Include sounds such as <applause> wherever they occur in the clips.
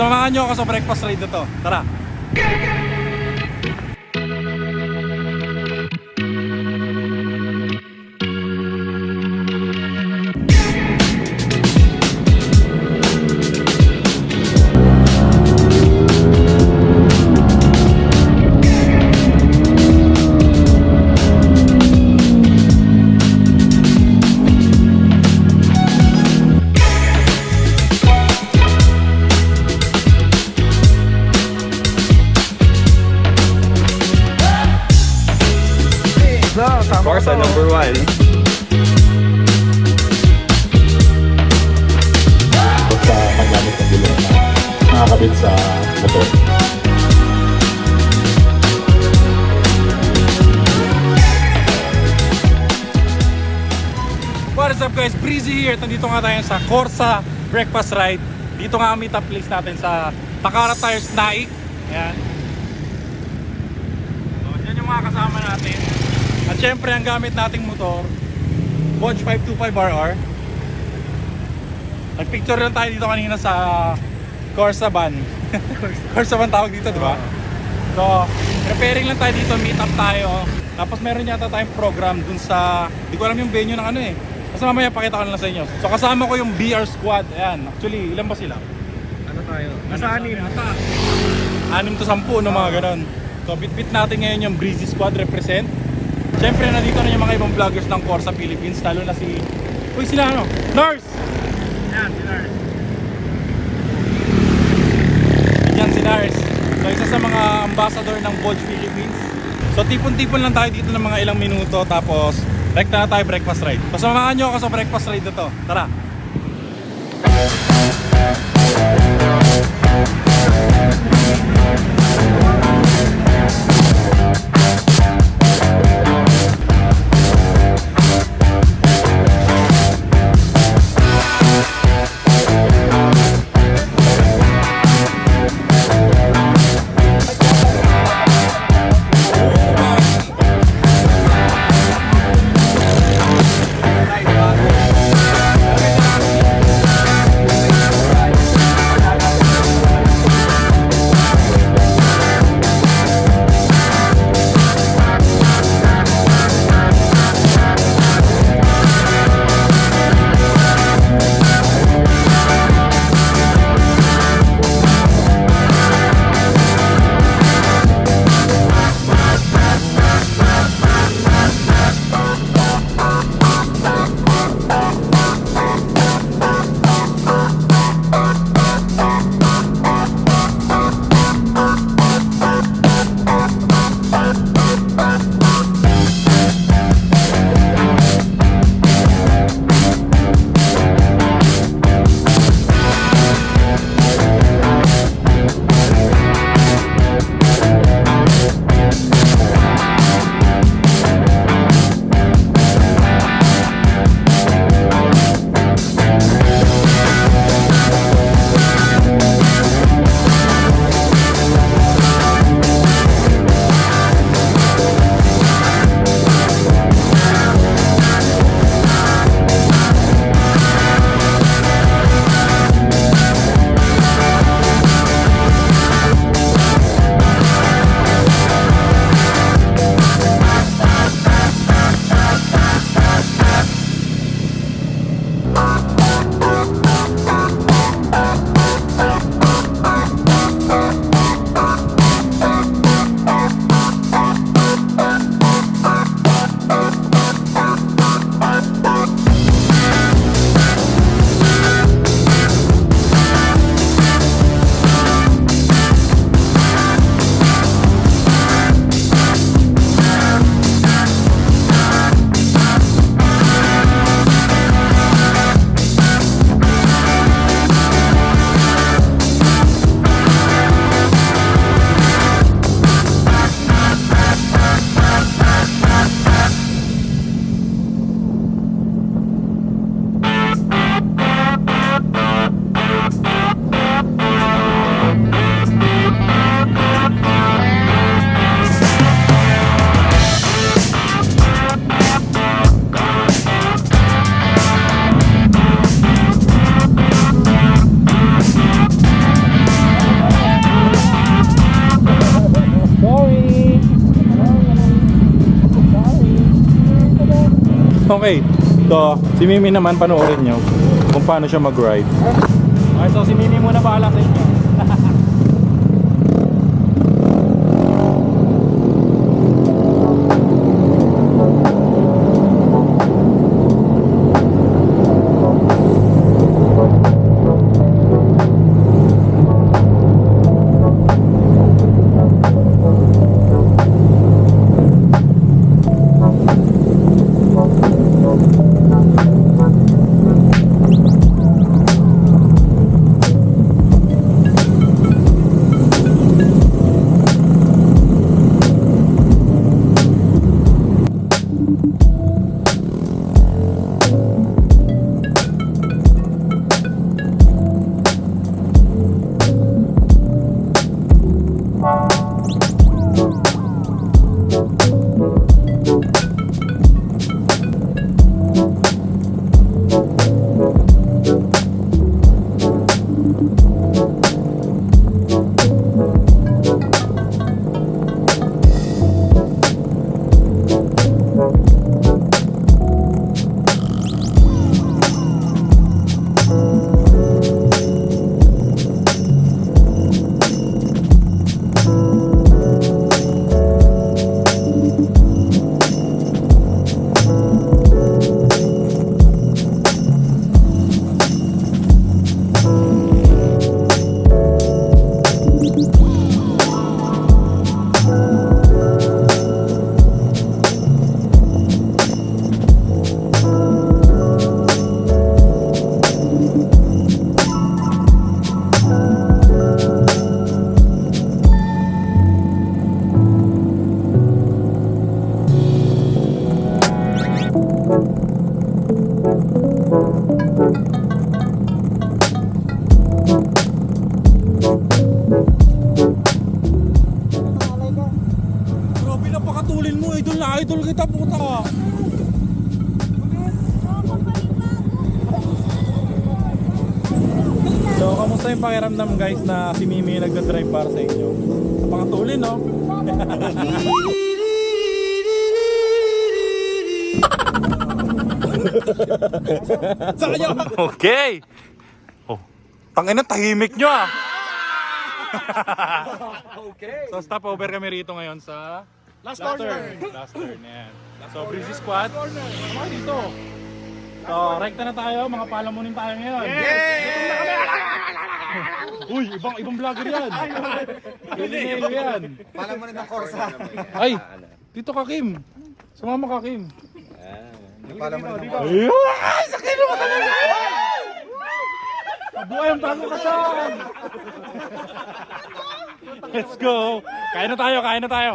Pasamahan nyo ako sa breakfast ride na to. Tara! Up guys? Breezy here. Nandito nga tayo sa Corsa Breakfast Ride. Dito nga ang meetup place natin sa Takara Tires Naik. Ayan. So, yan yung mga kasama natin. At syempre ang gamit nating motor, Bodge 525RR. Nagpicture lang tayo dito kanina sa Corsa van. Corsa <laughs> van tawag dito, di ba? So, preparing lang tayo dito, meet up tayo. Tapos meron yata tayong program dun sa, di ko alam yung venue ng ano eh. Basta mamaya pakita ko na lang sa inyo. So kasama ko yung BR squad. Ayan, actually, ilan ba sila? Ano tayo? Nasa anim. Anim to sampu, no, mga ganon. So, bit-bit natin ngayon yung Breezy Squad represent. Siyempre, nandito na yung mga ibang vloggers ng Corsa Philippines, lalo na si... Uy, sila ano? Nurse! Yan, si Nurse. Yan si Nurse. So, isa sa mga ambassador ng Bodge Philippines. So, tipon-tipon lang tayo dito ng mga ilang minuto, tapos rekta na tayo breakfast ride. Pasamahan nyo ako sa breakfast ride na to. Tara! <laughs> Okay. So, si Mimi naman panoorin nyo kung paano siya mag-ride. Okay, so si Mimi muna bahala sa inyo. <laughs> yung pakiramdam guys na si Mimi yung nagdadrive para sa inyo? Napakatulin, no? <laughs> Okay. Oh, tangina tahimik nyo ah. Okay. So stop over kami rito ngayon sa Last, turn. Last turn, yan. So Breezy Squad, mga dito. So rekta na tayo, mga palamunin tayo ngayon. <laughs> Uy, ibang ibang vlogger yan. Galileo yan. Pala mo na ng Corsa. Ay, dito ka Kim. Sumama ka Kim. Pala mo na ng. Ay, sakit naman talaga! Mabuhay ang bago kasal! Let's go! Kain na tayo, kain na tayo!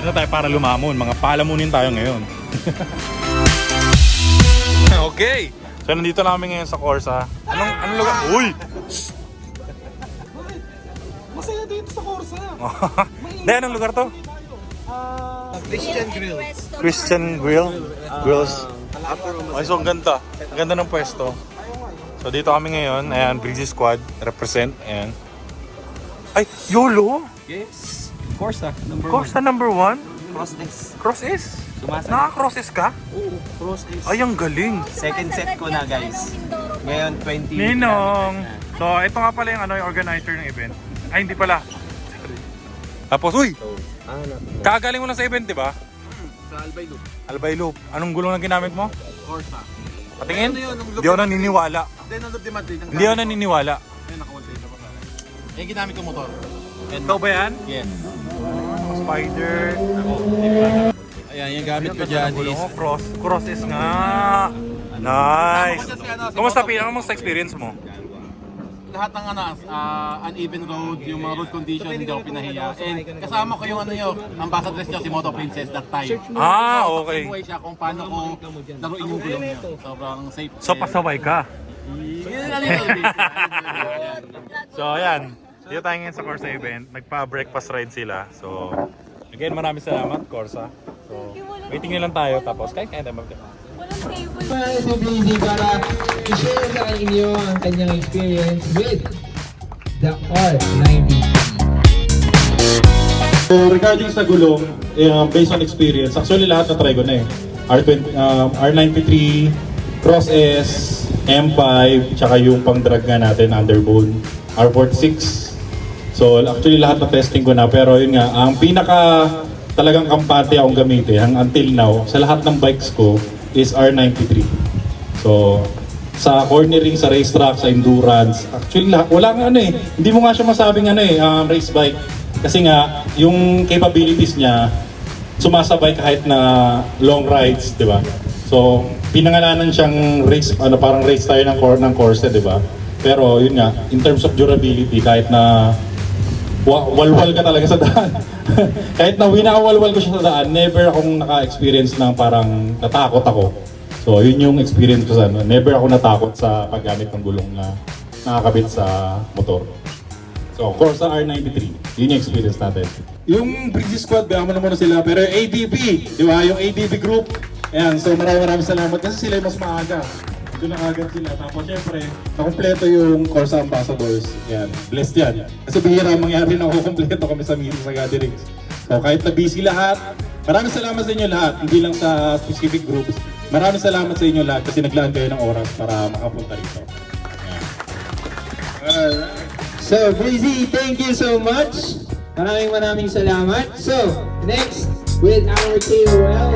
Dito na tayo para lumamon. Mga palamunin tayo ngayon. <laughs> okay. So nandito na kami ngayon sa Corsa. Anong, anong lugar? Uy! Masaya dito sa Corsa. <laughs> Hindi, anong lugar to? Christian Grill. Christian Grill? Grills. Ay, so ang ganda. Ang ganda ng pwesto. So dito kami ngayon. Ayan, Breezy Squad. Represent. Ayan. Ay, YOLO! Yes. Corsa, number Corsa number one? Cross S. Cross S? Sumasabay. Naka-cross S ka? Oo, Cross S. Ay, ang galing. Second set ko na guys. Ngayon 20. Ninong! So, ito nga pala yung, ano, yung organizer ng event. Ay, hindi pala. Tapos, uy! Ah. Kagaling mo lang sa event, di ba? Sa Albay Loop. Albay Loop. Anong gulong na ginamit mo? Corsa. Patingin? Ano Hindi ako naniniwala. Ang. Hindi ako naniniwala. Ayun, nakakontain na pa pala. Yung ginamit ko motor. Ikaw ba yan? Yes. Spider. Ayan, yung gamit ko dyan is... cross. Cross is nga. Nice. Kumusta pinaka kamusta experience mo? lahat ng ano, ah, uneven road, yung mga road condition, hindi ako pinahiya. And kasama ko yung ano yun, ambassadress niya si Moto Princess that time. Ah, So, okay. sinuway siya kung paano ko laruin yung gulong niya. Sobrang safe. So, pasaway ka. Yun, ano yun, bit. So, ayan. Dito tayo ngayon sa Corsa event. Nagpa-breakfast ride sila. So, again, maraming salamat, Corsa. So, waiting nyo lang tayo. Tapos, kahit kaya mag- Walang table. para si Breezy para i-share sa inyo ang kanyang experience with the R90. So regarding sa gulong, eh, um, based on experience, actually lahat na try ko na eh. R20, um, R93, Cross S, M5, tsaka yung pang drag nga natin, Underbone, R46. So actually lahat na testing ko na, pero yun nga, ang pinaka talagang kampante akong gamitin until now, sa lahat ng bikes ko, is R93. So, sa cornering, sa racetrack, sa endurance. Actually, lahat, wala nga ano eh. Hindi mo nga siya masabing ano eh, um, race bike. Kasi nga, yung capabilities niya, sumasabay kahit na long rides, di ba? So, pinangalanan siyang race, ano, parang race tayo ng, cor ng course, di ba? Pero yun nga, in terms of durability, kahit na walwal ka talaga sa daan. <laughs> kahit na winakawalwal ko siya sa daan, never akong naka-experience ng parang natakot ako. So, yun yung experience ko sa ano. Never ako natakot sa paggamit ng gulong na nakakabit sa motor. So, Corsa R93. Yun yung experience natin. Yung Bridge Squad, bayaan mo na muna sila. Pero ADB, di ba? Yung ADB group. Ayan, so maraming maraming salamat kasi sila yung mas maaga. Doon na agad sila. Tapos syempre, nakumpleto yung Corsa Ambassadors. Yan, blessed yan. Kasi bihira ang mangyari na kukumpleto kami sa meeting sa gatherings. So kahit na busy lahat, maraming salamat sa inyo lahat. Hindi lang sa specific groups. Maraming salamat sa inyo lahat kasi naglaan kayo ng oras para makapunta rito. So, Breezy, thank you so much. Maraming maraming salamat. So, next with our KOL,